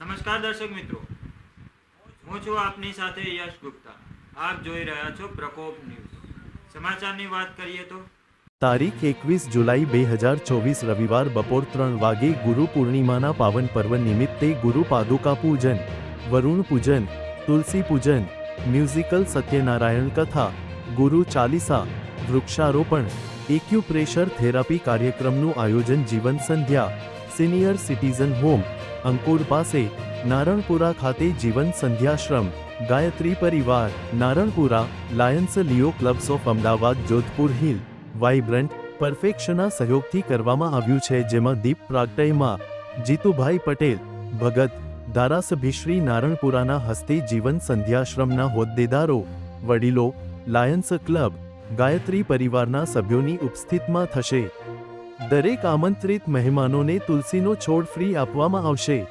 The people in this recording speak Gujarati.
નમસ્કાર દર્શક મિત્રો. હું છું આપની સાથે યશ ગુપ્તા. આપ જોઈ રહ્યા છો પ્રકોપ ન્યૂઝ. સમાચારની વાત કરીએ તો તારીખ એકવીસ જુલાઈ બે હજાર ચોવીસ રવિવાર બપોર ત્રણ વાગે ગુરુ પૂર્ણિમાના પાવન પર્વ નિમિત્તે ગુરુ પાદુકા પૂજન, વરુણ પૂજન, તુલસી પૂજન, મ્યુઝિકલ સત્યનારાયણ કથા, ગુરુ ચાલીસા, વૃક્ષારોપણ, એક્યુપ્રેશર થેરાપી કાર્યક્રમનું આયોજન Jeevan Sandhya senior citizen home, Ankur પાસે, નારણપુરા ખાતે Jeevan Sandhyashram, Gayatri Parivar, Naranpura, lions leo clubs of Ahmedabad, Jodhpur hill, vibrant, પરફેક્શનના સહયોગથી કરવામાં આવ્યું છે, જેમાં દીપ પ્રાગટયમાં, જીતુભાઈ પટેલ, ભગત ધારાસભ્યશ્રી નારણપુરાના હસ્તે જીવન સંધ્યાશ્રમના હોદ્દેદારો, વડીલો, લાયન્સ ક્લબ, ગાયત્રી પરિવારના સભ્યોની ઉપસ્થિતમાં થશે. દરેક આમંત્રિત મહેમાનોને તુલસીનો છોડ ફ્રી આપવામાં આવશે.